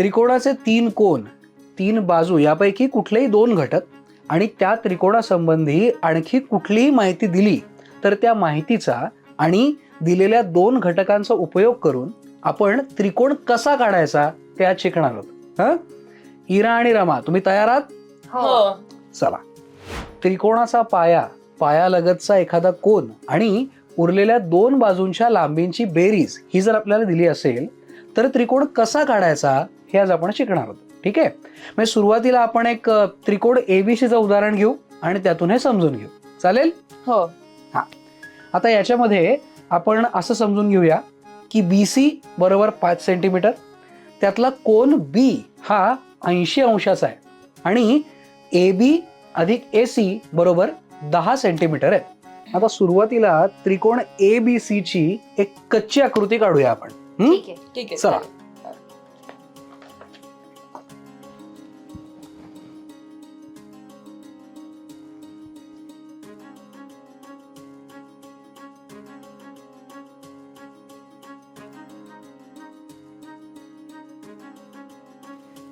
त्रिकोणाचे तीन कोण तीन बाजू यापैकी कुठलेही दोन घटक आणि त्या त्रिकोणासंबंधी आणखी कुठलीही माहिती दिली तर त्या माहितीचा आणि दिलेल्या दोन घटकांचा उपयोग करून आपण त्रिकोण कसा काढायचा ते आज शिकणार आहोत. हा? इरा आणि रमा तुम्ही तयार आहात? हो. चला. त्रिकोणाचा पाया पायालगतचा एखादा कोन आणि उरलेल्या दोन बाजूंच्या लांबींची बेरीज ही जर आपल्याला दिली असेल तर त्रिकोण कसा काढायचा हे आज आपण शिकणार आहोत. ठीक आहे? म्हणजे सुरुवातीला आपण एक त्रिकोण एबीसीचं उदाहरण घेऊ आणि त्यातून हे समजून घेऊ. चालेल? हो. आता याच्यामध्ये आपण असं समजून घेऊया की बी सी बरोबर पाच सेंटीमीटर त्यातला कोन बी हा ऐंशी अंशाचा आहे आणि ए बी अधिक ए सी बरोबर दहा सेंटीमीटर आहे. आता सुरुवातीला त्रिकोण ए बी सी ची एक कच्ची आकृती काढूया आपण. हं? ठीक आहे चला.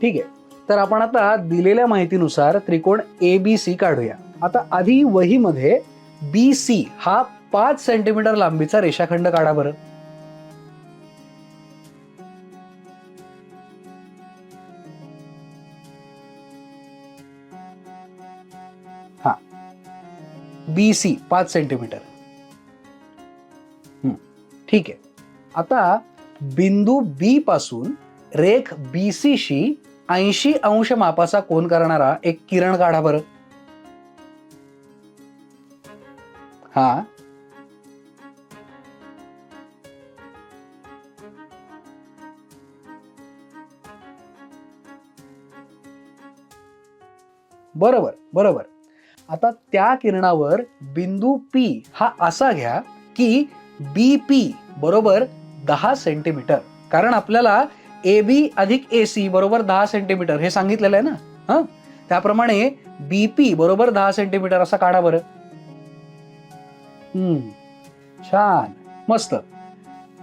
ठीक आहे. तर आपण आता दिलेल्या माहितीनुसार त्रिकोण ए बी सी काढूया. आता आधी वहीमध्ये बी सी हा पाच सेंटीमीटर लांबीचा रेषाखंड काढा बरं. हा. बी सी पाच सेंटीमीटर ठीक आहे. आता बिंदू बी पासून रेख बी सी शी ऐंशी अंश मापाचा कोन करणारा एक किरण काढा बरं. हा. बरोबर बरोबर. आता त्या किरणावर बिंदू पी हा असा घ्या की बी पी बरोबर दहा सेंटीमीटर कारण आपल्याला ए बी अधिक ए सी बरोबर दहा सेंटीमीटर. हे सांगितलेलं आहे ना? हां? त्याप्रमाणे बी पी बरोबर दहा सेंटीमीटर असा काढा बरं. हम्म. छान. मस्त.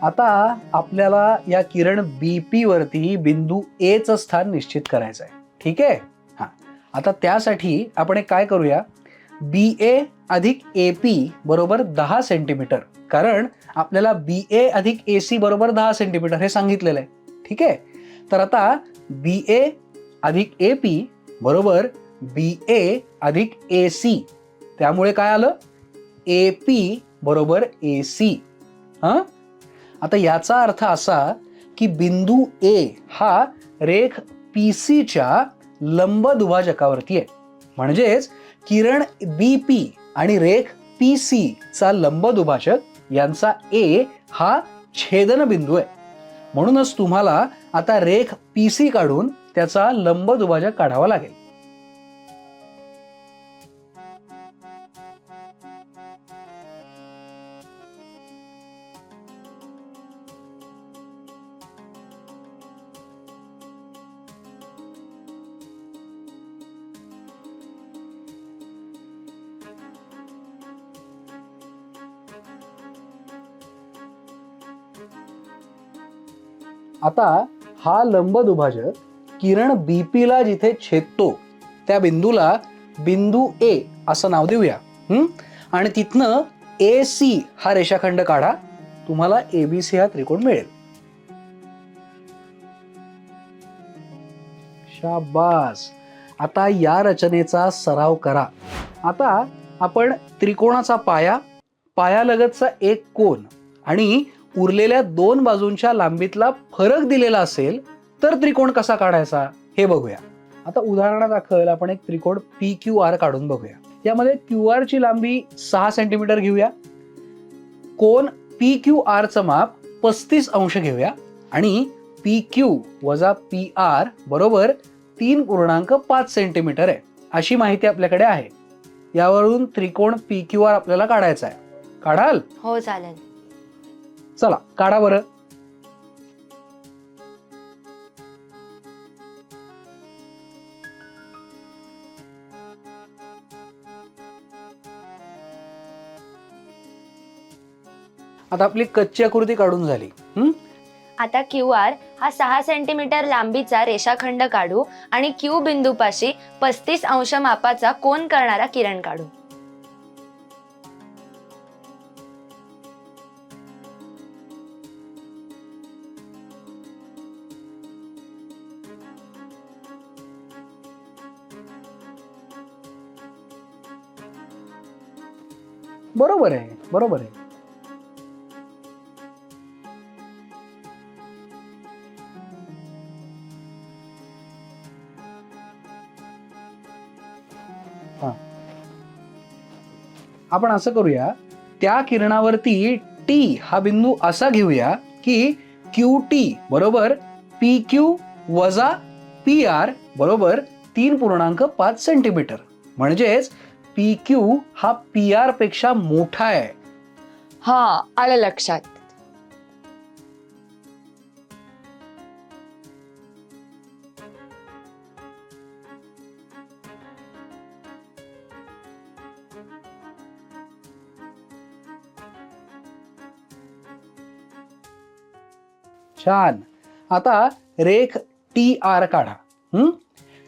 आता आपल्याला या किरण बी पी वरती बिंदू ए च स्थान निश्चित करायचं आहे. ठीक आहे? हा. आता त्यासाठी आपण एक काय करूया? बी ए अधिक ए पी बरोबर दहा सेंटीमीटर. कारण आपल्याला बी ए अधिक ए सी बरोबर दहा सेंटीमीटर हे सांगितलेलं आहे. ठीक आहे? तर आता बी ए अधिक ए पी बरोबर बी ए अधिक ए सी त्यामुळे काय आलं? ए पी बरोबर ए सी हां? आता याचा अर्थ असा की बिंदू ए हा रेख पी सीच्या लंब दुभाजकावरती आहे. म्हणजेच किरण बी पी आणि रेख पी सीचा लंब दुभाजक यांचा ए हा छेदन बिंदू आहे. म्हणूनच तुम्हाला आता रेख पी सी काढून त्याचा लंब दुभाजक काढावा लागेल. आता हा लंब दुभाजक किरण बीपी ला जिथे छेदतो त्या बिंदूला बिंदू ए असं नाव देऊया. आणि तिथनं ए सी हा रेषाखंड काढा. तुम्हाला एबीसी हा त्रिकोण मिळेल. शाबास. आता या रचनेचा सराव करा. आता आपण त्रिकोणाचा पाया पायालगतचा एक कोन आणि उरलेल्या दोन बाजूंच्या लांबीतला फरक दिलेला असेल तर त्रिकोण कसा काढायचा हे बघूया. आता उदाहरणादाखल आपण एक त्रिकोण पी क्यू आर काढून बघूया. यामध्ये क्यू आरची लांबी सहा सेंटीमीटर घेऊया. कोण पी क्यू आरचं माप पस्तीस अंश घेऊया. आणि पी क्यू वजा पी आर बरोबर तीन पूर्णांक पाच सेंटीमीटर आहे. अशी माहिती आपल्याकडे आहे. यावरून त्रिकोण पी क्यू आर आपल्याला काढायचा आहे. काढाल? हो चालेल. चला काढा बरं. आता आपली कच्ची आकृती काढून झाली. आता क्यू आर हा सहा सेंटीमीटर लांबीचा रेषाखंड काढू आणि क्यू बिंदूपाशी पस्तीस अंश मापाचा कोन करणारा किरण काढू. बरोबर आहे बरोबर आहे हा. आपण असं करूया त्या किरणावरती टी हा बिंदू असा घेऊया की क्यू टी बरोबर पी क्यू वजा पी आर बरोबर तीन पूर्णांक पाच सेंटीमीटर म्हणजेच पी क्यू हा पी आरपेक्षा मोठा आहे. हा आलं लक्षात. छान. आता रेख टी आर काढा. हं?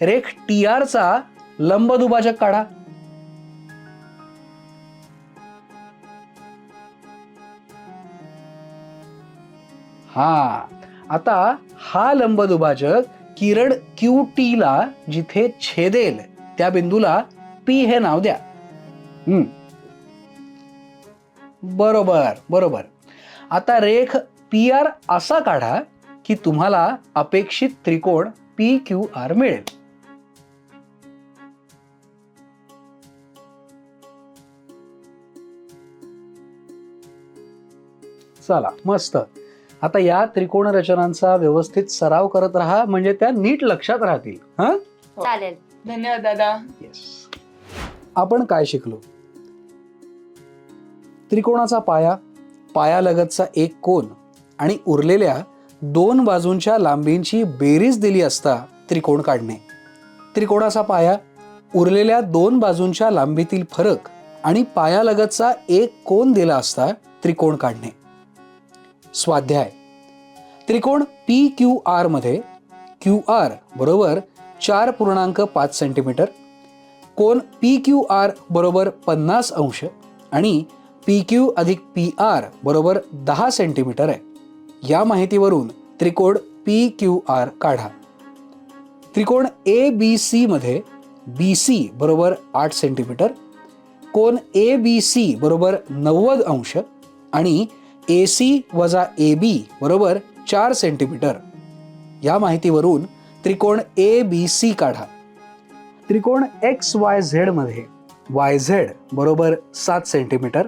रेख टी आरचा लंब दुभाजक काढा. हा. आता हा लंब दुभाजक किरण क्यू टीला जिथे छेदेल त्या बिंदूला पी हे नाव द्या. बरोबर बरोबर. आता रेख पी आर असा काढा की तुम्हाला अपेक्षित त्रिकोण पी क्यू आर मिळेल. चला मस्त. आता या त्रिकोण रचनांचा व्यवस्थित सराव करत राहा म्हणजे त्या नीट लक्षात राहतील. हा? चालेल. धन्यवाद दादा. येस आपण काय शिकलो? त्रिकोणाचा पाया पायालगतचा एक कोन आणि उरलेल्या दोन बाजूंच्या लांबींची बेरीज दिली असता त्रिकोण काढणे. त्रिकोणाचा पाया उरलेल्या दोन बाजूंच्या लांबीतील फरक आणि पायालगतचा एक कोन दिला असता त्रिकोण काढणे. स्वाध्याय. त्रिकोण पी क्यू आरमध्ये क्यू आर बरोबर चार पूर्णांक पाच सेंटीमीटर कोण पी क्यू आर बरोबर पन्नास अंश आणि पी क्यू अधिक पी आर बरोबर दहा सेंटीमीटर आहे. या माहितीवरून त्रिकोण पी क्यू आर काढा. त्रिकोण ए बी सी मध्ये बी सी बरोबर आठ सेंटीमीटर कोण ए बी सी बरोबर नव्वद अंश आणि ए सी वजा ए बी बरोबर चार सेंटीमीटर. या माहितीवरून त्रिकोण ए बी सी काढा. त्रिकोण एक्स वाय झेडमध्ये वाय झेड बरोबर सात सेंटीमीटर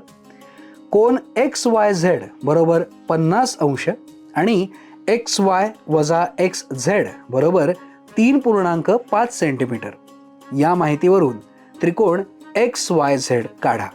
कोण एक्स वाय झेड बरोबर पन्नास अंश आणि एक्स वाय वजा एक्स झेड बरोबर तीन पूर्णांक पाच सेंटीमीटर. या माहितीवरून त्रिकोण एक्स वाय झेड काढा.